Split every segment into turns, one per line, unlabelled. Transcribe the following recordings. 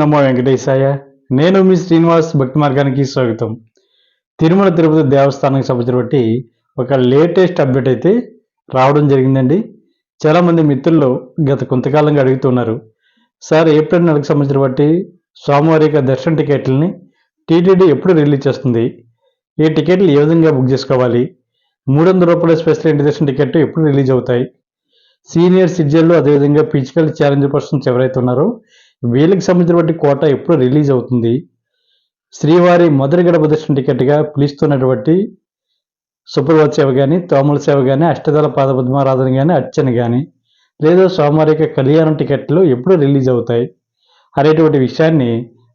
నమో వెంకటేశాయ. నేను మీ శ్రీనివాస్ భక్తి మార్గానికి స్వాగతం. తిరుమల తిరుపతి దేవస్థానానికి సంబంధించినటువంటి ఒక లేటెస్ట్ అప్డేట్ అయితే రావడం జరిగిందండి. చాలామంది మిత్రులు గత కొంతకాలంగా అడుగుతున్నారు. సార్ ఏప్రిల్ నెలకు సంబంధించినటువంటి స్వామివారి యొక్క దర్శన టికెట్లని టీటీడీ ఎప్పుడు రిలీజ్ చేస్తుంది? ఈ టికెట్లు ఏ విధంగా బుక్ చేసుకోవాలి? మూడు వందల రూపాయల స్పెషల్ ఎంట్రీ దర్శన టికెట్ ఎప్పుడు రిలీజ్ అవుతాయి? సీనియర్ సిటిజన్లు అదేవిధంగా ఫిజికల్ ఛాలెంజ్ పర్సన్స్ ఎవరైతే ఉన్నారో వీళ్ళకి సంబంధించినటువంటి కోట ఎప్పుడు రిలీజ్ అవుతుంది? శ్రీవారి మొదటి గడప దర్శన టికెట్గా పిలుస్తున్నటువంటి సుప్రభాత సేవ కానీ తోమల సేవ కానీ అష్టదళ పాదపద్మారాధన కానీ అర్చన కానీ లేదా సోమవారిక కళ్యాణం టికెట్లు ఎప్పుడు రిలీజ్ అవుతాయి? అనేటువంటి విషయాన్ని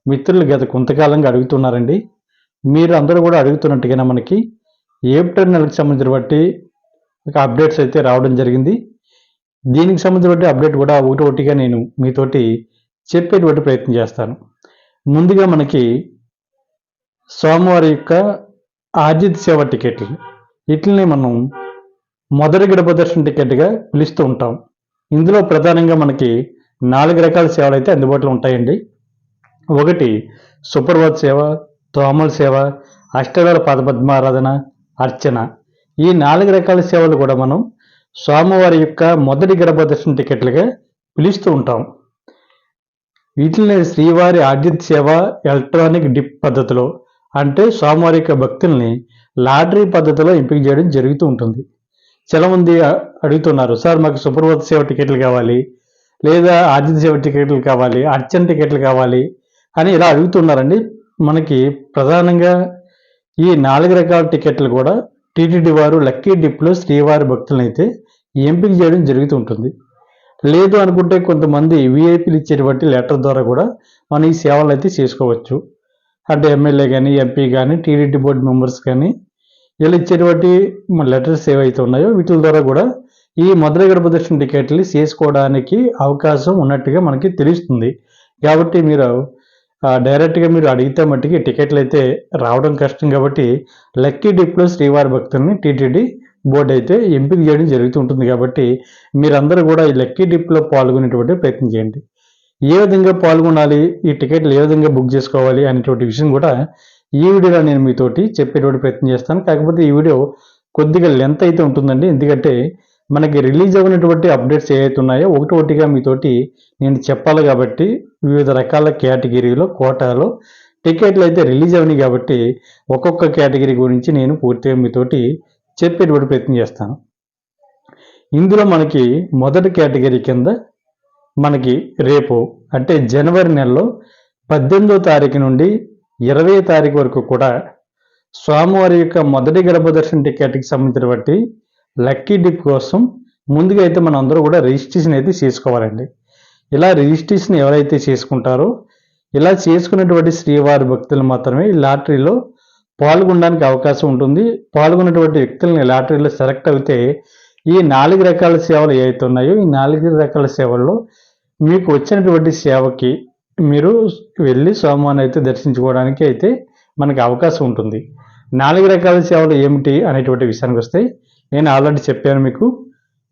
మిత్రులు గత కొంతకాలంగా అడుగుతున్నారండి. మీరు అందరూ కూడా అడుగుతున్నట్టుగానే మనకి ఏప్రిల్ నెలకు సంబంధించినటువంటి ఒక అప్డేట్స్ అయితే రావడం జరిగింది. దీనికి సంబంధించిన అప్డేట్ కూడా ఒకటి ఒకటిగా నేను మీతోటి చెప్పేటువంటి ప్రయత్నం చేస్తాను. ముందుగా మనకి సోమవారి యొక్క ఆజిత్ సేవ టికెట్లు వీటిని మనం మొదటి గడప దర్శన టికెట్గా పిలుస్తూ ఉంటాం. ఇందులో ప్రధానంగా మనకి నాలుగు రకాల సేవలు అయితే అందుబాటులో ఉంటాయండి. ఒకటి సూపర్వాద్ సేవ తోమల సేవ అష్టదాల పదపద్మారాధన అర్చన. ఈ నాలుగు రకాల సేవలు కూడా మనం స్వామివారి యొక్క మొదటి గర్భ దర్శన టికెట్లుగా పిలుస్తూ ఉంటాం. వీటిని శ్రీవారి ఆర్జిత్ సేవ ఎలక్ట్రానిక్ డిప్ పద్ధతిలో అంటే స్వామివారి యొక్క భక్తుల్ని లాటరీ పద్ధతిలో ఎంపిక చేయడం జరుగుతూ ఉంటుంది. చాలామంది మంది అడుగుతున్నారు సార్ మాకు సుప్రభాత సేవ టికెట్లు కావాలి లేదా ఆర్జిత సేవ టికెట్లు కావాలి అర్చన టికెట్లు కావాలి అని ఇలా అడుగుతున్నారండి. మనకి ప్రధానంగా ఈ నాలుగు రకాల టికెట్లు కూడా టీటీడీ వారు లక్కీ డిప్లో శ్రీవారి భక్తులనైతే ఎంపిక చేయడం జరుగుతూ ఉంటుంది. లేదు అనుకుంటే కొంతమంది విఐపీలు ఇచ్చేటువంటి లెటర్ ద్వారా కూడా మనం ఈ సేవలు అయితే చేసుకోవచ్చు. అంటే ఎమ్మెల్యే కానీ ఎంపీ కానీ టీడీటీ బోర్డు మెంబర్స్ కానీ వీళ్ళు ఇచ్చేటువంటి లెటర్స్ ఏవైతే ఉన్నాయో వీటి ద్వారా కూడా ఈ మధుర గడపదర్శన టికెట్లు చేసుకోవడానికి అవకాశం ఉన్నట్టుగా మనకి తెలుస్తుంది. కాబట్టి మీరు డైరెక్ట్గా మీరు అడిగితే మట్టికి టికెట్లు అయితే రావడం కష్టం కాబట్టి లక్కీ డిప్లో శ్రీవారి భక్తుల్ని టీటీడీ బోర్డు అయితే ఎంపిక చేయడం జరుగుతూ ఉంటుంది కాబట్టి మీరందరూ కూడా ఈ లక్కీ డిప్లో పాల్గొనేటువంటి ప్రయత్నం చేయండి. ఏ విధంగా పాల్గొనాలి? ఈ టికెట్లు ఏ విధంగా బుక్ చేసుకోవాలి? అనేటువంటి విషయం కూడా ఈ వీడియోలో నేను మీతోటి చెప్పేటువంటి ప్రయత్నం చేస్తాను. కాకపోతే ఈ వీడియో కొద్దిగా లెంత్ అయితే ఉంటుందండి. ఎందుకంటే మనకి రిలీజ్ అవ్వనటువంటి అప్డేట్స్ ఏవైతే ఉన్నాయో ఒకటి ఒకటిగా మీతోటి నేను చెప్పాలి కాబట్టి వివిధ రకాల కేటగిరీలో కోటాలో టికెట్లు అయితే రిలీజ్ అయినాయి కాబట్టి ఒక్కొక్క కేటగిరీ గురించి నేను పూర్తిగా మీతోటి చెప్పేటువంటి ప్రయత్నం చేస్తాను. ఇందులో మనకి మొదటి కేటగిరీ కింద మనకి రేపు అంటే జనవరి నెలలో పద్దెనిమిదో తారీఖు నుండి ఇరవై తారీఖు వరకు కూడా స్వామివారి యొక్క మొదటి గర్భదర్శన టికెట్కి సంబంధించినటువంటి లక్కీ డిప్ కోసం ముందుగా అయితే మనం అందరూ కూడా రిజిస్ట్రేషన్ అయితే చేసుకోవాలండి. ఇలా రిజిస్ట్రేషన్ ఎవరైతే చేసుకుంటారో ఇలా చేసుకున్నటువంటి శ్రీవారి భక్తులు మాత్రమే లాటరీలో పాల్గొనడానికి అవకాశం ఉంటుంది. పాల్గొన్నటువంటి వ్యక్తులని లాటరీలో సెలెక్ట్ అయితే ఈ నాలుగు రకాల సేవలు ఏవైతే ఉన్నాయో ఈ నాలుగు రకాల సేవల్లో మీకు వచ్చినటువంటి సేవకి మీరు వెళ్ళి స్వామివారిని అయితే దర్శించుకోవడానికి అయితే మనకి అవకాశం ఉంటుంది. నాలుగు రకాల సేవలు ఏమిటి అనేటువంటి విషయానికి వస్తే నేను ఆల్రెడీ చెప్పాను మీకు.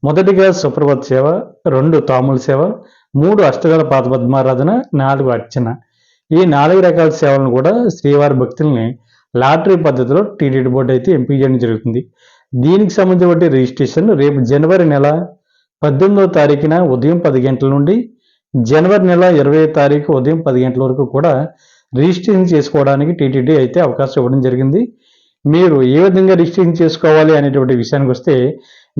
మొదటిగా సుప్రభాత్ సేవ రెండు తాముల సేవ మూడు అష్టగల పాత పద్మారాధన నాలుగు అర్చన. ఈ నాలుగు రకాల సేవలను కూడా శ్రీవారి భక్తుల్ని లాటరీ పద్ధతిలో టీటీడీ బోర్డు అయితే ఎంపిక చేయడం జరుగుతుంది. దీనికి సంబంధించిన రిజిస్ట్రేషన్ రేపు జనవరి నెల పద్దెనిమిదవ తారీఖున ఉదయం పది గంటల నుండి జనవరి నెల ఇరవై తారీఖు ఉదయం పది గంటల వరకు కూడా రిజిస్ట్రేషన్ చేసుకోవడానికి టీటీడీ అయితే అవకాశం ఇవ్వడం జరిగింది. మీరు ఏ విధంగా రిజిస్ట్రేషన్ చేసుకోవాలి అనేటువంటి విషయానికి వస్తే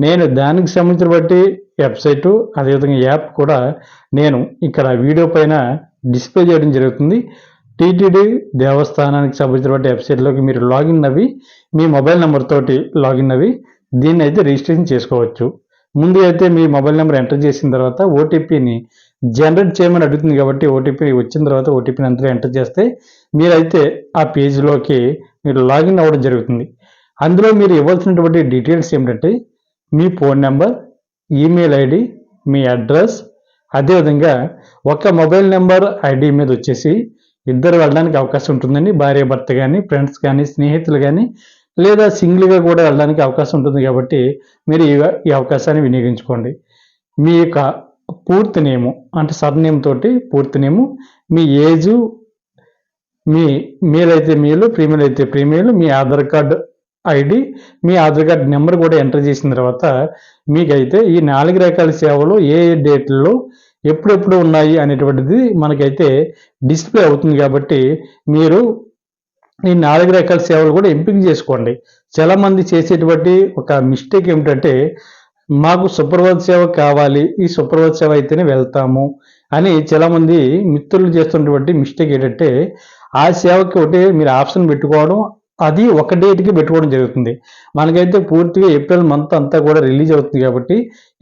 నేను దానికి సంబంధించిన బట్టి వెబ్సైటు అదేవిధంగా యాప్ కూడా నేను ఇక్కడ వీడియో పైన డిస్ప్లే చేయడం జరుగుతుంది. టీటీడీ దేవస్థానానికి సంబంధించినటువంటి వెబ్సైట్లోకి మీరు లాగిన్ అవి మీ మొబైల్ నెంబర్ తోటి లాగిన్ అవి దీన్ని అయితే రిజిస్ట్రేషన్ చేసుకోవచ్చు. ముందు అయితే మీ మొబైల్ నెంబర్ ఎంటర్ చేసిన తర్వాత ఓటీపీని జనరేట్ చేయమని అడుగుతుంది కాబట్టి ఓటీపీ వచ్చిన తర్వాత ఓటీపీని అంతా ఎంటర్ చేస్తే మీరైతే ఆ పేజీలోకి మీరు లాగిన్ అవ్వడం జరుగుతుంది. అందులో మీరు ఇవ్వాల్సినటువంటి డీటెయిల్స్ ఏమిటంటే మీ ఫోన్ నెంబర్ ఈమెయిల్ ఐడి మీ అడ్రస్ అదేవిధంగా ఒక మొబైల్ నెంబర్ ఐడి మీద వచ్చేసి ఇద్దరు వెళ్ళడానికి అవకాశం ఉంటుందండి. భార్య భర్త కానీ ఫ్రెండ్స్ కానీ స్నేహితులు కానీ లేదా సింగిల్గా కూడా వెళ్ళడానికి అవకాశం ఉంటుంది కాబట్టి మీరు ఈ ఈ అవకాశాన్ని వినియోగించుకోండి. మీ యొక్క పూర్తి నేము అంటే సర్నేమ్ తోటి పూర్తి నేము మీ ఏజు మీ మేల్ అయితే మేలు ప్రీమేల్ అయితే ప్రీమేల్ మీ ఆధార్ కార్డు ఐడి మీ ఆధార్ కార్డ్ నెంబర్ కూడా ఎంటర్ చేసిన తర్వాత మీకైతే ఈ నాలుగు రకాల సేవలు ఏ ఏ డేట్లలో ఎప్పుడెప్పుడు ఉన్నాయి అనేటువంటిది మనకైతే డిస్ప్లే అవుతుంది కాబట్టి మీరు ఈ నాలుగు రకాల సేవలు కూడా ఎంపిక చేసుకోండి. చాలా మంది చేసేటువంటి ఒక మిస్టేక్ ఏమిటంటే మాకు సుప్రభాత సేవ కావాలి ఈ సుప్రభాత సేవ అయితేనే వెళ్తాము అని చాలా మంది మిత్రులు చేస్తున్నటువంటి మిస్టేక్ ఏంటంటే ఆ సేవకి ఒకటి మీరు ఆప్షన్ పెట్టుకోవడం అది ఒక డేట్కి పెట్టుకోవడం జరుగుతుంది. మనకైతే పూర్తిగా ఏప్రిల్ మంత్ అంతా కూడా రిలీజ్ అవుతుంది కాబట్టి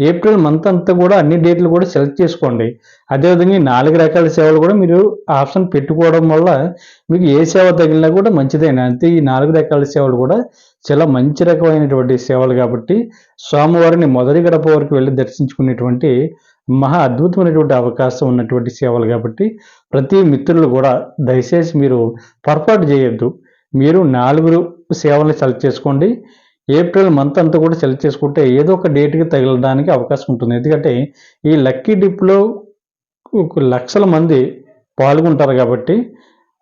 ఏప్రిల్ మంత్ అంతా కూడా అన్ని డేట్లు కూడా సెలెక్ట్ చేసుకోండి. అదేవిధంగా నాలుగు రకాల సేవలు కూడా మీరు ఆప్షన్ పెట్టుకోవడం వల్ల మీకు ఏ సేవ తగిలినా కూడా మంచిదేనా అంతే ఈ నాలుగు రకాల సేవలు కూడా చాలా మంచి రకమైనటువంటి సేవలు కాబట్టి స్వామివారిని మొదటి గడప వరకు వెళ్ళి దర్శించుకునేటువంటి మహా అద్భుతమైనటువంటి అవకాశం ఉన్నటువంటి సేవలు కాబట్టి ప్రతి మిత్రులు కూడా దయచేసి మీరు పొరపాటు చేయొద్దు. మీరు నాలుగు సేవల్ని సెలెక్ట్ చేసుకోండి. ఏప్రిల్ మంత్ అంతా కూడా సెలెక్ట్ చేసుకుంటే ఏదో ఒక డేట్కి తగలడానికి అవకాశం ఉంటుంది. ఎందుకంటే ఈ లక్కీ డిప్లో లక్షల మంది పాల్గొంటారు కాబట్టి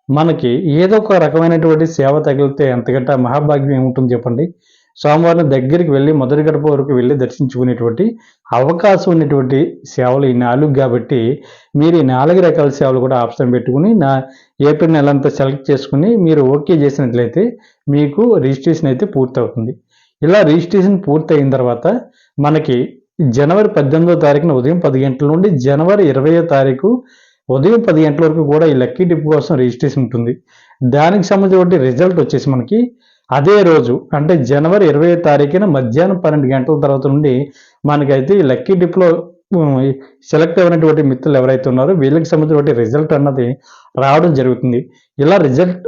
మనకి ఏదో ఒక రకమైనటువంటి సేవ తగిలితే ఎంతకంటే మహాభాగ్యం ఏముంటుంది చెప్పండి? సోమవారం దగ్గరికి వెళ్ళి మొదటి గడప వరకు వెళ్ళి దర్శించుకునేటువంటి అవకాశం ఉన్నటువంటి సేవలు ఈ నాలుగు కాబట్టి మీరు ఈ నాలుగు రకాల సేవలు కూడా ఆప్షన్ పెట్టుకుని నా ఏప్రిల్ నెల అంతా సెలెక్ట్ చేసుకుని మీరు ఓకే చేసినట్లయితే మీకు రిజిస్ట్రేషన్ అయితే పూర్తవుతుంది. ఇలా రిజిస్ట్రేషన్ పూర్తయిన తర్వాత మనకి జనవరి పద్దెనిమిదో తారీఖున ఉదయం పది గంటల నుండి జనవరి ఇరవయో తారీఖు ఉదయం పది గంటల వరకు కూడా ఈ లక్కీ డిప్ కోసం రిజిస్ట్రేషన్ ఉంటుంది. దానికి సంబంధించిన రిజల్ట్ వచ్చేసి మనకి అదే రోజు అంటే జనవరి ఇరవై తారీఖున మధ్యాహ్నం పన్నెండు గంటల తర్వాత నుండి మనకైతే ఈ లక్కీ డిప్లో సెలెక్ట్ అయినటువంటి మిత్రులు ఎవరైతే ఉన్నారో వీళ్ళకి సంబంధించినటువంటి రిజల్ట్ అన్నది రావడం జరుగుతుంది. ఇలా రిజల్ట్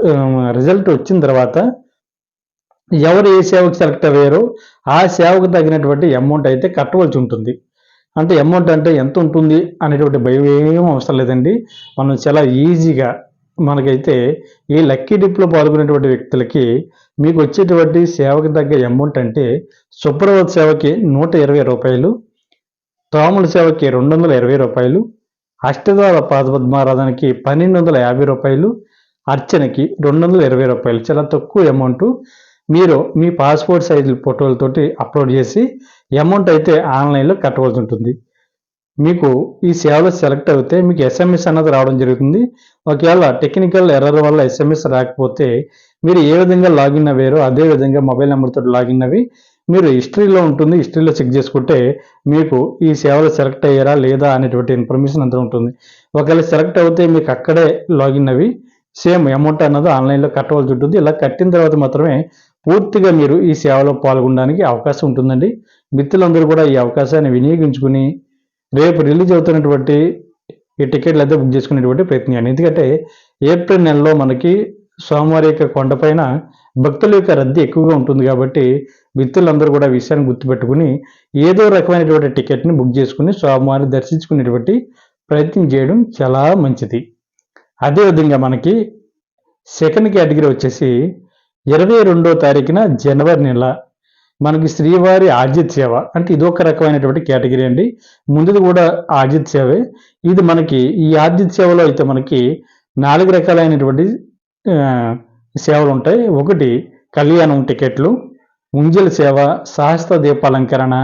రిజల్ట్ వచ్చిన తర్వాత ఎవరు ఏ సేవకు సెలెక్ట్ అయ్యారో ఆ సేవకు తగినటువంటి అమౌంట్ అయితే కట్టవలసి ఉంటుంది. అంటే అమౌంట్ అంటే ఎంత ఉంటుంది అనేటువంటి భయం ఏం అవసరం లేదండి. మనం చాలా ఈజీగా మనకైతే ఈ లక్కీ డిప్లో పాల్గొనేటువంటి వ్యక్తులకి మీకు వచ్చేటువంటి సేవకు తగ్గ అమౌంట్ అంటే సుప్రభాత్ సేవకి నూట ఇరవై రూపాయలు తోముల సేవకి రెండు వందల ఇరవై రూపాయలు అష్టద్వార పాదపద్మారాధనకి పన్నెండు వందల యాభై రూపాయలు అర్చనకి రెండు వందల ఇరవై రూపాయలు. చాలా తక్కువ అమౌంట్ మీరు మీ పాస్పోర్ట్ సైజు ఫోటోలతోటి అప్లోడ్ చేసి అమౌంట్ అయితే ఆన్లైన్లో కట్టవలసి ఉంటుంది. మీకు ఈ సేవలో సెలెక్ట్ అయితే మీకు ఎస్ఎంఎస్ అన్నది రావడం జరుగుతుంది. ఒకవేళ టెక్నికల్ ఎర్రర్ వల్ల ఎస్ఎంఎస్ రాకపోతే మీరు ఏ విధంగా లాగిన్ అయ్యారో అదే విధంగా మొబైల్ నెంబర్తో లాగిన్ అవి మీరు హిస్టరీలో ఉంటుంది హిస్టరీలో చెక్ చేసుకుంటే మీకు ఈ సేవలు సెలెక్ట్ అయ్యారా లేదా అనేటువంటి ఇన్ఫర్మేషన్ అంతా ఉంటుంది. ఒకవేళ సెలెక్ట్ అయితే మీకు అక్కడే లాగిన్ అవి సేమ్ అమౌంట్ అన్నది ఆన్లైన్లో కట్టవలసి ఉంటుంది. ఇలా కట్టిన తర్వాత మాత్రమే పూర్తిగా మీరు ఈ సేవలో పాల్గొనడానికి అవకాశం ఉంటుందండి. మిత్రులందరూ కూడా ఈ అవకాశాన్ని వినియోగించుకుని రేపు రిలీజ్ అవుతున్నటువంటి ఈ టికెట్లు అయితే బుక్ చేసుకునేటువంటి ప్రయత్నం చేయండి. ఎందుకంటే ఏప్రిల్ నెలలో మనకి స్వామివారి యొక్క కొండపైన భక్తుల యొక్క రద్దీ ఎక్కువగా ఉంటుంది కాబట్టి మిత్రులందరూ కూడా విషయాన్ని గుర్తుపెట్టుకుని ఏదో రకమైనటువంటి టికెట్ని బుక్ చేసుకుని స్వామివారిని దర్శించుకునేటువంటి ప్రయత్నం చేయడం చాలా మంచిది. అదేవిధంగా మనకి సెకండ్ కేటగిరీ వచ్చేసి ఇరవై రెండో తారీఖున జనవరి నెల మనకి శ్రీవారి ఆజిత్ సేవ అంటే ఇది ఒక రకమైనటువంటి కేటగిరీ అండి. ముందుది కూడా ఆజిత్ సేవే. ఇది మనకి ఈ ఆజిత్ సేవలో అయితే మనకి నాలుగు రకాలైనటువంటి సేవలు ఉంటాయి ఒకటి కళ్యాణం టికెట్లు ముంజల సేవ సహస్ర దీపాలంకరణ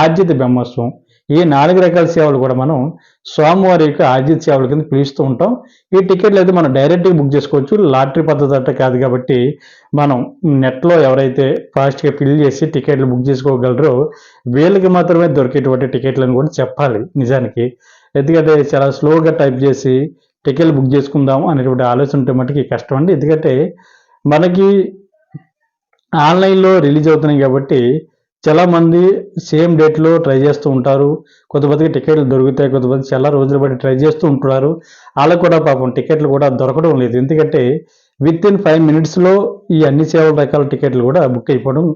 ఆర్జిత బ్రహ్మోత్సవం ఈ నాలుగు రకాల సేవలు కూడా మనం స్వామివారి యొక్క ఆర్జిత సేవల కింద పిలుస్తూ ఉంటాం. ఈ టికెట్లు అయితే మనం డైరెక్ట్గా బుక్ చేసుకోవచ్చు. లాటరీ పద్ధతి అంటే కాదు కాబట్టి మనం నెట్లో ఎవరైతే ఫాస్ట్గా ఫిల్ చేసి టికెట్లు బుక్ చేసుకోగలరో వీళ్ళకి మాత్రమే దొరికేటువంటి టికెట్లను కూడా చెప్పాలి నిజానికి. ఎందుకంటే చాలా స్లోగా టైప్ చేసి టికెట్లు బుక్ చేసుకుందాం అనేటువంటి ఆలోచన ఉంటే మటుకి కష్టం అండి. ఎందుకంటే మనకి ఆన్లైన్లో రిలీజ్ అవుతున్నాయి కాబట్టి చాలా మంది సేమ్ డేట్లో ట్రై చేస్తూ ఉంటారు. కొంతమందికి టికెట్లు దొరుకుతాయి కొంతమంది చాలా రోజులు బట్టి ట్రై చేస్తూ ఉంటున్నారు. వాళ్ళకు కూడా పాపం టికెట్లు కూడా దొరకడం లేదు. ఎందుకంటే విత్ ఇన్ ఫైవ్ మినిట్స్లో ఈ అన్ని సేవల రకాల టికెట్లు కూడా బుక్ అయిపోవడం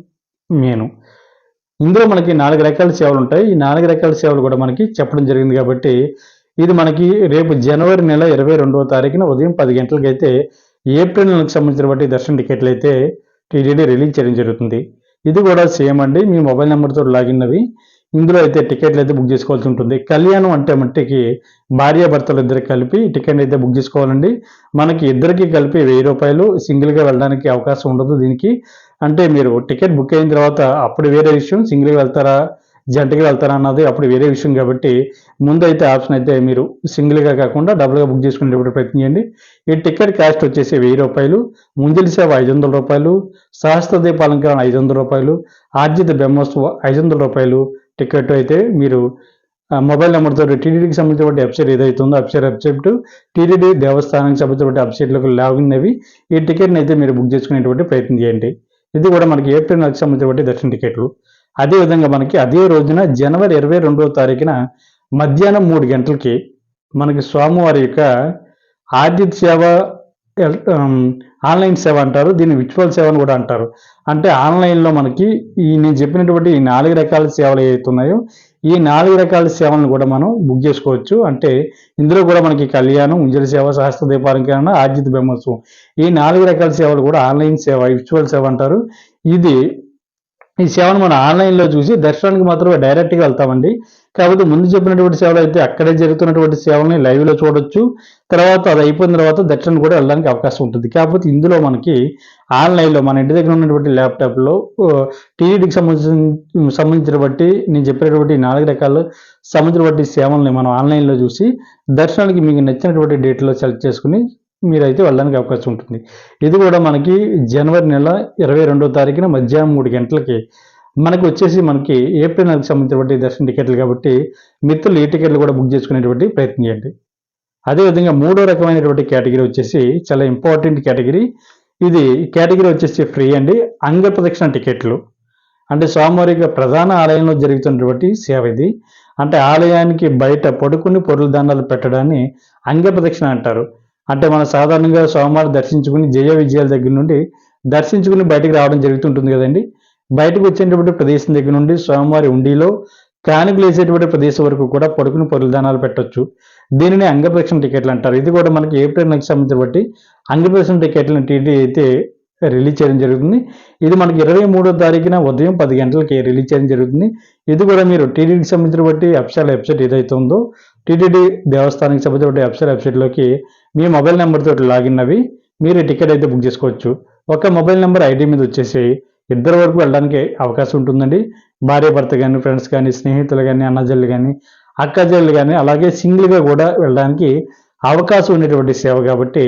మేను ఇందులో మనకి నాలుగు రకాల సేవలు ఉంటాయి. ఈ నాలుగు రకాల సేవలు కూడా మనకి చెప్పడం జరిగింది కాబట్టి ఇది మనకి రేపు జనవరి నెల ఇరవై రెండవ తారీఖున ఉదయం పది గంటలకైతే ఏప్రిల్ నెలకు సంబంధించిన బట్టి దర్శన టికెట్లు అయితే టీడీడీ రిలీజ్ చేయడం జరుగుతుంది. ఇది కూడా సేమ్ అండి. మీ మొబైల్ నెంబర్తో లాగిన్ అవి ఇందులో అయితే టికెట్లు అయితే బుక్ చేసుకోవాల్సి ఉంటుంది. కళ్యాణం అంటే మట్టికి భార్యాభర్తలు ఇద్దరు కలిపి టికెట్ అయితే బుక్ చేసుకోవాలండి. మనకి ఇద్దరికి కలిపి వెయ్యి రూపాయలు సింగిల్గా వెళ్ళడానికి అవకాశం ఉండదు దీనికి. అంటే మీరు టికెట్ బుక్ అయిన తర్వాత అప్పుడు వేరే విషయం. సింగిల్గా వెళ్తారా? జంటగా వెళ్తారన్నది అప్పుడు వేరే విషయం కాబట్టి ముందైతే ఆప్షన్ అయితే మీరు సింగిల్గా కాకుండా డబుల్గా బుక్ చేసుకునేటప్పుడు ప్రయత్నం చేయండి. ఈ టికెట్ కాస్ట్ వచ్చేసి వెయ్యి రూపాయలు ముంజలి సేవ ఐదు వందల రూపాయలు సహస్ర దీపాలంకరణ ఐదు వందల రూపాయలు ఆర్జిత బ్రహ్మోత్సవ ఐదు వందల రూపాయలు టికెట్ అయితే మీరు మొబైల్ నెంబర్తో టీడీడీకి సంబంధించిన వెబ్సైట్ ఏదైతే ఉందో వెబ్సైట్ వెబ్సైట్ టీడీడీ దేవస్థానానికి సంబంధించిన వెబ్సైట్లోకి లాగిన్ అవి ఈ టికెట్ని అయితే మీరు బుక్ చేసుకునేటువంటి ప్రయత్నం చేయండి. ఇది కూడా మనకి ఏప్రిల్ నెలకు సంబంధించిన దర్శన టికెట్లు. అదేవిధంగా మనకి అదే రోజున జనవరి ఇరవై రెండవ తారీఖున మధ్యాహ్నం మూడు గంటలకి మనకి స్వామివారి యొక్క ఆదిత్య సేవ ఆన్లైన్ సేవ అంటారు. దీన్ని విచువల్ సేవ అని కూడా అంటారు. అంటే ఆన్లైన్లో మనకి ఈ నేను చెప్పినటువంటి ఈ నాలుగు రకాల సేవలు ఏవైతున్నాయో ఈ నాలుగు రకాల సేవలను కూడా మనం బుక్ చేసుకోవచ్చు. అంటే ఇందులో కూడా మనకి కళ్యాణం ఉంజల సేవ సహస్ర దీపాలంకరణ ఆర్జిత బ్రహ్మోత్సవం ఈ నాలుగు రకాల సేవలు కూడా ఆన్లైన్ సేవ విచువల్ సేవ అంటారు. ఇది ఈ సేవను మనం ఆన్లైన్లో చూసి దర్శనానికి మాత్రమే డైరెక్ట్గా వెళ్తామండి. కాబట్టి ముందు చెప్పినటువంటి సేవలు అయితే అక్కడే జరుగుతున్నటువంటి సేవల్ని లైవ్లో చూడొచ్చు. తర్వాత అది అయిపోయిన తర్వాత దర్శనం కూడా వెళ్ళడానికి అవకాశం ఉంటుంది. కాకపోతే ఇందులో మనకి ఆన్లైన్లో మన ఇంటి దగ్గర ఉన్నటువంటి ల్యాప్టాప్లో టీవీడికి సంబంధించిన సంబంధించిన బట్టి నేను చెప్పినటువంటి నాలుగు రకాల సంబంధించిన బట్టి సేవల్ని మనం ఆన్లైన్లో చూసి దర్శనానికి మీకు నచ్చినటువంటి డేట్లో సెలెక్ట్ చేసుకుని మీరైతే వెళ్ళడానికి అవకాశం ఉంటుంది. ఇది కూడా మనకి జనవరి నెల ఇరవై రెండో తారీఖున మధ్యాహ్నం మూడు గంటలకి మనకు వచ్చేసి మనకి ఏప్రిల్ నెలకు సంబంధించినటువంటి దర్శన టికెట్లు కాబట్టి మిత్రులు ఈ టికెట్లు కూడా బుక్ చేసుకునేటువంటి ప్రయత్నం చేయండి. అదేవిధంగా మూడో రకమైనటువంటి కేటగిరీ వచ్చేసి చాలా ఇంపార్టెంట్ కేటగిరీ. ఇది కేటగిరీ వచ్చేసి ఫ్రీ అండి. అంగ ప్రదక్షిణ టికెట్లు. అంటే స్వామివారికి ప్రధాన ఆలయంలో జరుగుతున్నటువంటి సేవ ఇది. అంటే ఆలయానికి బయట పడుకుని పొరుల దండాలు పెట్టడాన్ని అంగ ప్రదక్షిణ అంటారు. అంటే మనం సాధారణంగా స్వామివారిని దర్శించుకుని జయ విజయాల దగ్గర నుండి దర్శించుకుని బయటికి రావడం జరుగుతుంటుంది కదండి. బయటకు వచ్చేటటువంటి ప్రదేశం దగ్గర నుండి స్వామివారి ఉండిలో కానుకలు వేసేటువంటి ప్రదేశం వరకు కూడా పడుకుని పొరుదానాలు పెట్టొచ్చు. దీనిని అంగప్రదక్షిణ టికెట్లు అంటారు. ఇది కూడా మనకి ఏప్రిల్ నెలకు సంబంధించి బట్టి అంగప్రదక్షిణ టికెట్లను టీటీ అయితే రిలీజ్ చేయడం జరుగుతుంది. ఇది మనకి ఇరవై మూడో తారీఖున ఉదయం పది గంటలకి రిలీజ్ చేయడం జరుగుతుంది. ఇది కూడా మీరు టీడీకి సంబంధించిన బట్టి అఫిషియల్ వెబ్సైట్ ఏదైతే ఉందో టీటీడీ దేవస్థానానికి సంబంధించిన వెబ్సైట్ వెబ్సైట్లోకి మీ మొబైల్ నెంబర్తో లాగిన్ అవి మీరు టికెట్ అయితే బుక్ చేసుకోవచ్చు. ఒక మొబైల్ నెంబర్ ఐడి మీద వచ్చేసి ఇద్దరు వరకు వెళ్ళడానికి అవకాశం ఉంటుందండి. భార్య భర్త కానీ ఫ్రెండ్స్ కానీ స్నేహితులు కానీ అన్నజల్లు కానీ అక్కజల్లు కానీ అలాగే సింగిల్గా కూడా వెళ్ళడానికి అవకాశం ఉండేటువంటి సేవ కాబట్టి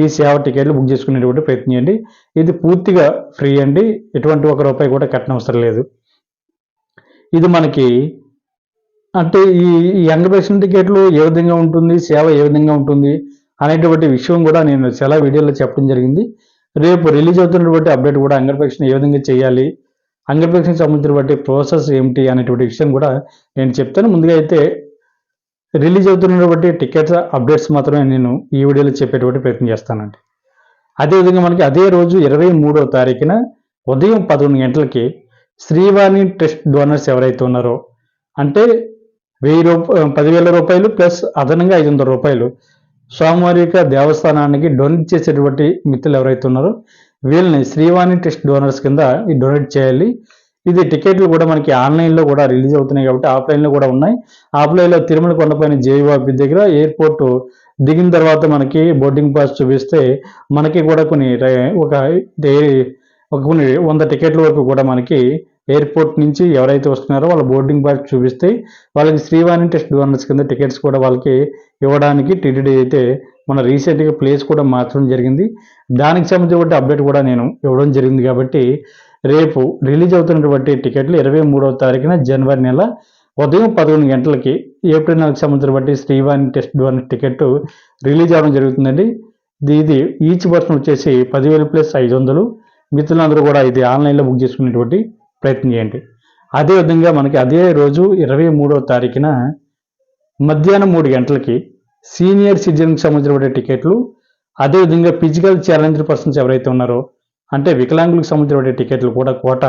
ఈ సేవ టికెట్లు బుక్ చేసుకునేటువంటి ప్రయత్నం చేయండి. ఇది పూర్తిగా ఫ్రీ అండి. ఎటువంటి ఒక రూపాయి కూడా కట్టనవసరం లేదు. ఇది మనకి అంటే ఈ యంగ్ పేషెంట్ టికెట్లు ఏ విధంగా ఉంటుంది సేవ ఏ విధంగా ఉంటుంది అనేటువంటి విషయం కూడా నేను చాలా వీడియోలో చెప్పడం జరిగింది. రేపు రిలీజ్ అవుతున్నటువంటి అప్డేట్ కూడా అంగర్పేషన్ ఏ విధంగా చేయాలి అంగర్పేషన్ సంబంధించినటువంటి ప్రాసెస్ ఏమిటి అనేటువంటి విషయం కూడా నేను చెప్తాను. ముందుగా అయితే రిలీజ్ అవుతున్నటువంటి టికెట్స్ అప్డేట్స్ మాత్రమే నేను ఈ వీడియోలో చెప్పేటువంటి ప్రయత్నం చేస్తానండి. అదేవిధంగా మనకి అదే రోజు ఇరవై మూడో తారీఖున ఉదయం పదకొండు గంటలకి శ్రీవాణి టెస్ట్ డోనర్స్ ఎవరైతే ఉన్నారో అంటే వెయ్యి రూప పదివేల రూపాయలు ప్లస్ అదనంగా ఐదు వందల రూపాయలు. స్వామివారి యొక్క దేవస్థానానికి డొనేట్ చేసేటువంటి మిత్రులు ఎవరైతే ఉన్నారో వీళ్ళని శ్రీవాణి టెస్ట్ డోనర్స్ కింద ఈ డొనేట్ చేయాలి. ఇది టికెట్లు కూడా మనకి ఆన్లైన్లో కూడా రిలీజ్ అవుతున్నాయి కాబట్టి ఆఫ్లైన్లో కూడా ఉన్నాయి. ఆఫ్లైన్లో తిరుమల కొండపైన జేవీవాపి దగ్గర ఎయిర్పోర్ట్ దిగిన తర్వాత మనకి బోర్డింగ్ పాస్ చూపిస్తే మనకి కూడా కొన్ని ఒక డే- ఒక కొన్ని వంద టికెట్ల వరకు కూడా మనకి ఎయిర్పోర్ట్ నుంచి ఎవరైతే వస్తున్నారో వాళ్ళ బోర్డింగ్ పాస్ చూపిస్తే వాళ్ళకి శ్రీవాణి టెస్ట్ డోనర్స్ కింద టికెట్స్ కూడా వాళ్ళకి ఇవ్వడానికి టీటీడీ అయితే మన రీసెంట్గా ప్లేస్ కూడా మార్చడం జరిగింది. దానికి సంబంధించిన అప్డేట్ కూడా నేను ఇవ్వడం జరిగింది కాబట్టి రేపు రిలీజ్ అవుతున్నటువంటి టికెట్లు ఇరవై మూడవ తారీఖున జనవరి నెల ఉదయం పదకొండు గంటలకి ఏప్రిల్ నెలకు సంబంధించిన బట్టి Srivani trust donor ticket release అవ్వడం జరుగుతుందండి. ఇది- ఇది ఈచ్ పర్సన్ వచ్చేసి పదివేలు ప్లస్ ఐదు వందలు. మిత్రులందరూ కూడా ఇది ఆన్లైన్లో బుక్ చేసుకునేటువంటి ప్రయత్నం చేయండి. అదేవిధంగా మనకి అదే రోజు ఇరవై మూడవ తారీఖున మధ్యాహ్నం మూడు గంటలకి సీనియర్ సిటిజన్కి సంబంధించిన టికెట్లు అదేవిధంగా ఫిజికల్ ఛాలెంజ్డ్ పర్సన్స్ ఎవరైతే ఉన్నారో అంటే వికలాంగులకు సంబంధించిన టికెట్లు కూడా కోట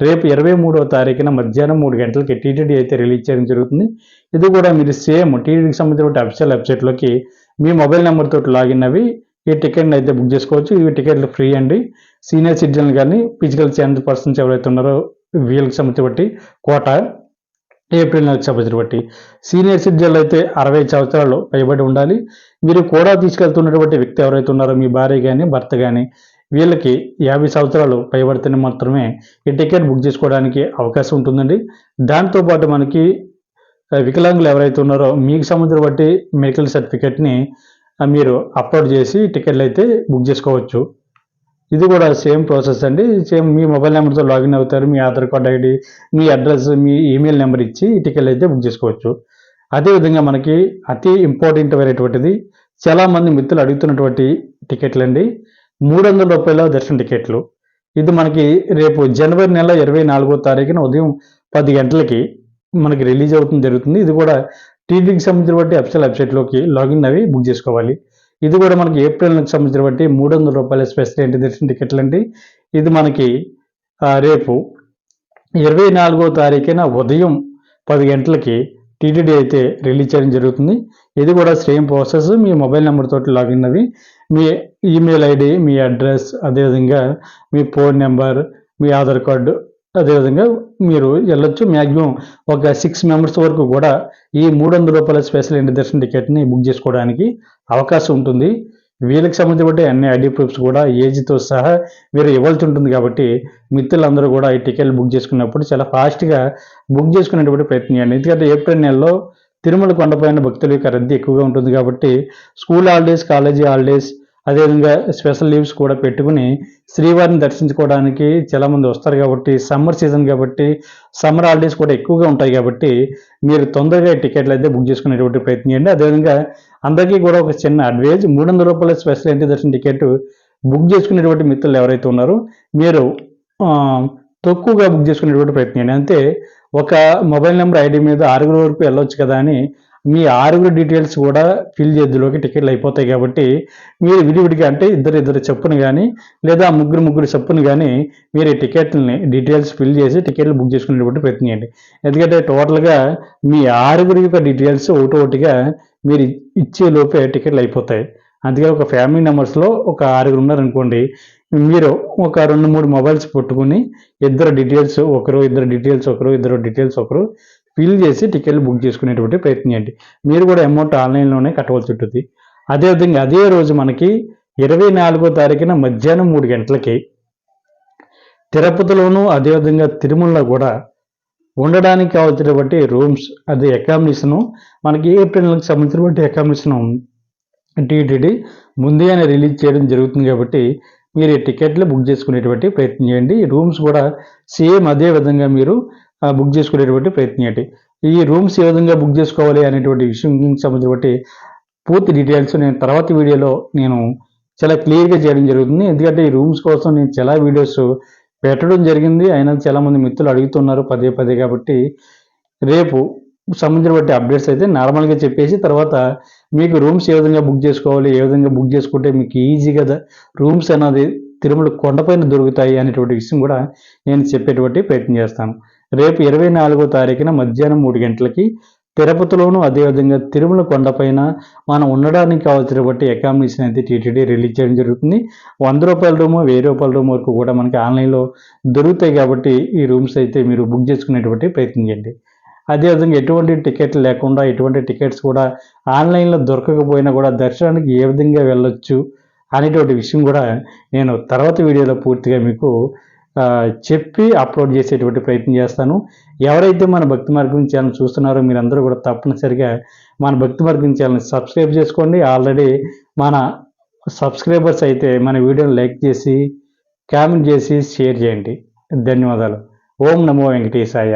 రేపు ఇరవై మూడవ తారీఖున మధ్యాహ్నం మూడు గంటలకి టీటీడీ అయితే రిలీజ్ చేయడం జరుగుతుంది. ఇది కూడా మీరు సేమ్ టీటీడీకి సంబంధించిన అఫీషియల్ వెబ్సైట్లోకి మీ మొబైల్ నెంబర్తో లాగిన్ అవి ఈ టికెట్ని అయితే బుక్ చేసుకోవచ్చు. ఇవి టికెట్లు ఫ్రీ అండి. సీనియర్ సిటిజన్లు కానీ ఫిజికల్ ఛాలెంజ్ పర్సన్స్ ఎవరైతే ఉన్నారో వీళ్ళకి సంబంధించి బట్టి కోట ఏప్రిల్ నెలకు సంబంధించిన బట్టి. సీనియర్ సిటిజన్లు అయితే అరవై సంవత్సరాలు పైబడి ఉండాలి. మీరు కూడా తీసుకెళ్తున్నటువంటి వ్యక్తి ఎవరైతే ఉన్నారో మీ భార్య కానీ భర్త కానీ వీళ్ళకి యాభై సంవత్సరాలు పైబడితేనే మాత్రమే ఈ టికెట్ బుక్ చేసుకోవడానికి అవకాశం ఉంటుందండి. దాంతోపాటు మనకి వికలాంగులు ఎవరైతే ఉన్నారో మీకు సంబంధించిన బట్టి మెడికల్ సర్టిఫికేట్ని మీరు అప్లోడ్ చేసి టికెట్లు అయితే బుక్ చేసుకోవచ్చు. ఇది కూడా సేమ్ ప్రాసెస్ అండి. సేమ్ మీ మొబైల్ నెంబర్తో లాగిన్ అవుతారు మీ ఆధార్ కార్డ్ ఐడి మీ అడ్రస్ మీ ఈమెయిల్ నెంబర్ ఇచ్చి టికెట్లు అయితే బుక్ చేసుకోవచ్చు. అదేవిధంగా మనకి అతి ఇంపార్టెంట్ అయినటువంటిది చాలామంది మిత్రులు అడుగుతున్నటువంటి టికెట్లు అండి. మూడు వందల రూపాయల దర్శన టికెట్లు ఇది మనకి రేపు జనవరి నెల ఇరవై నాలుగో తారీఖున ఉదయం పది గంటలకి మనకి రిలీజ్ అవుతుంది జరుగుతుంది. ఇది కూడా టీవీకి సంబంధించిన బట్టి అఫిషియల్ వెబ్సైట్లోకి లాగిన్ అవి బుక్ చేసుకోవాలి. ఇది కూడా మనకి ఏప్రిల్ నెలకు సంబంధించిన బట్టి మూడు వందల రూపాయల స్పెషల్ ఏంటి దర్శన టికెట్లు అండి. ఇది మనకి రేపు ఇరవై నాలుగో తారీఖున ఉదయం పది గంటలకి టీటీడీ అయితే రిలీజ్ చేయడం జరుగుతుంది. ఇది కూడా సేమ్ ప్రాసెస్. మీ మొబైల్ నెంబర్తో లాగిన్ అవి మీ ఈమెయిల్ ఐడి మీ అడ్రస్ అదేవిధంగా మీ ఫోన్ నెంబర్ మీ ఆధార్ కార్డు అదేవిధంగా మీరు వెళ్ళొచ్చు. మ్యాక్సిమం ఒక సిక్స్ మెంబర్స్ వరకు కూడా ఈ మూడు వందల రూపాయల స్పెషల్ ఇంటి దర్శన టికెట్ని బుక్ చేసుకోవడానికి అవకాశం ఉంటుంది. వీళ్ళకి సంబంధించి అన్ని ఐడి ప్రూఫ్స్ కూడా ఏజ్తో సహా వీరు ఇవ్వాల్సి ఉంటుంది కాబట్టి మిత్రులందరూ కూడా ఈ టికెట్లు బుక్ చేసుకున్నప్పుడు చాలా ఫాస్ట్గా బుక్ చేసుకునేటువంటి ప్రయత్నం చేయండి. ఎందుకంటే ఏప్రిల్ నెలలో తిరుమల కొండపైన భక్తుల యొక్క రద్దీ ఎక్కువగా ఉంటుంది కాబట్టి స్కూల్ హాలిడేస్ కాలేజీ హాలిడేస్ అదేవిధంగా స్పెషల్ లీవ్స్ కూడా పెట్టుకుని శ్రీవారిని దర్శించుకోవడానికి చాలామంది వస్తారు కాబట్టి సమ్మర్ సీజన్ కాబట్టి సమ్మర్ హాలిడేస్ కూడా ఎక్కువగా ఉంటాయి కాబట్టి మీరు తొందరగా టికెట్లు అయితే బుక్ చేసుకునేటువంటి ప్రయత్నం చేయండి. అదేవిధంగా అందరికీ కూడా ఒక చిన్న అడ్వైజ్ మూడు వందల రూపాయల స్పెషల్ ఎంట్రీ దర్శన టికెట్ బుక్ చేసుకునేటువంటి మిత్రులు ఎవరైతే ఉన్నారో మీరు తక్కువగా బుక్ చేసుకునేటువంటి ప్రయత్నం చేయండి. అంతే ఒక మొబైల్ నెంబర్ ఐడి మీద ఆరుగురు వరకు వెళ్ళొచ్చు కదా అని మీ ఆరుగురు డీటెయిల్స్ కూడా ఫిల్ చేద్దులోకి టికెట్లు అయిపోతాయి కాబట్టి మీరు విడివిడిగా అంటే ఇద్దరు ఇద్దరు చెప్పును కానీ లేదా ముగ్గురు ముగ్గురు చెప్పును కానీ మీరు ఈ టికెట్లని డీటెయిల్స్ ఫిల్ చేసి టికెట్లు బుక్ చేసుకునేటువంటి ప్రయత్నం చేయండి ఎందుకంటే టోటల్గా మీ ఆరుగురి యొక్క డీటెయిల్స్ ఒకటొకటిగా మీరు ఇచ్చే లోపే టికెట్లు అయిపోతాయి. అందుకే ఒక ఫ్యామిలీ మెంబర్స్లో ఒక ఆరుగురు ఉన్నారనుకోండి మీరు ఒక రెండు మూడు మొబైల్స్ పట్టుకుని ఇద్దరు డీటెయిల్స్ ఒకరు ఇద్దరు డీటెయిల్స్ ఒకరు ఇద్దరు డీటెయిల్స్ ఒకరు ఫిల్ చేసి టికెట్లు బుక్ చేసుకునేటువంటి ప్రయత్నం చేయండి. మీరు కూడా అమౌంట్ ఆన్లైన్లోనే కట్టవలసి ఉంటుంది. అదేవిధంగా అదే రోజు మనకి ఇరవై నాలుగో తారీఖున మధ్యాహ్నం మూడు గంటలకి తిరుపతిలోనూ అదేవిధంగా తిరుమలలో కూడా ఉండడానికి కావాల్సినటువంటి రూమ్స్ అది అకామిడేషను మనకి ఏప్రిల్ నెలకు సంబంధించినటువంటి అకామిడేషను టీటీడీ ముందుగానే రిలీజ్ చేయడం జరుగుతుంది కాబట్టి మీరు ఈ టికెట్లు బుక్ చేసుకునేటువంటి ప్రయత్నం చేయండి. రూమ్స్ కూడా సేమ్ అదే విధంగా మీరు బుక్ చేసుకునేటువంటి ప్రయత్నం చేయండి ఈ రూమ్స్ ఏ విధంగా బుక్ చేసుకోవాలి అనేటువంటి విషయం సంబంధించినటువంటి పూర్తి డీటెయిల్స్ నేను తర్వాత వీడియోలో నేను చాలా క్లియర్గా చేయడం జరుగుతుంది. ఎందుకంటే ఈ రూమ్స్ కోసం నేను చాలా వీడియోస్ పెట్టడం జరిగింది. అయినా చాలామంది మిత్రులు అడుగుతున్నారు పదే పదే కాబట్టి రేపు సంబంధించిన బట్టి అప్డేట్స్ అయితే నార్మల్గా చెప్పేసి తర్వాత మీకు రూమ్స్ ఏ విధంగా బుక్ చేసుకోవాలి ఏ విధంగా బుక్ చేసుకుంటే మీకు ఈజీగా రూమ్స్ అనేది తిరుమల కొండపైన దొరుకుతాయి అనేటువంటి విషయం కూడా నేను చెప్పేటువంటి ప్రయత్నం చేస్తాను. రేపు ఇరవై నాలుగో తారీఖున మధ్యాహ్నం మూడు గంటలకి తిరుపతిలోను అదేవిధంగా తిరుమల కొండపైన మనం ఉండడానికి కావాల్సిన బట్టి అకామిడేషన్ అయితే టీటీడీ రిలీజ్ చేయడం జరుగుతుంది. వంద రూపాయల రూమ్ వెయ్యి రూపాయల రూమ్ వరకు కూడా మనకి ఆన్లైన్లో దొరుకుతాయి కాబట్టి ఈ రూమ్స్ అయితే మీరు బుక్ చేసుకునేటువంటి ప్రయత్నం చేయండి. అదేవిధంగా ఎటువంటి టికెట్లు లేకుండా ఎటువంటి టికెట్స్ కూడా ఆన్లైన్లో దొరకకపోయినా కూడా దర్శనానికి ఏ విధంగా వెళ్ళొచ్చు అనేటువంటి విషయం కూడా నేను తర్వాత వీడియోలో పూర్తిగా మీకు చెప్పి అప్లోడ్ చేసేటువంటి ప్రయత్నం చేస్తాను. ఎవరైతే మన భక్తి మార్గం ఛానల్ చూస్తున్నారో మీరందరూ కూడా తప్పనిసరిగా మన భక్తి మార్గం ఛానల్ సబ్స్క్రైబ్ చేసుకోండి. ఆల్రెడీ మన సబ్స్క్రైబర్స్ అయితే మన వీడియోని లైక్ చేసి కామెంట్ చేసి షేర్ చేయండి. ధన్యవాదాలు. ఓం నమో వెంకటేశాయ.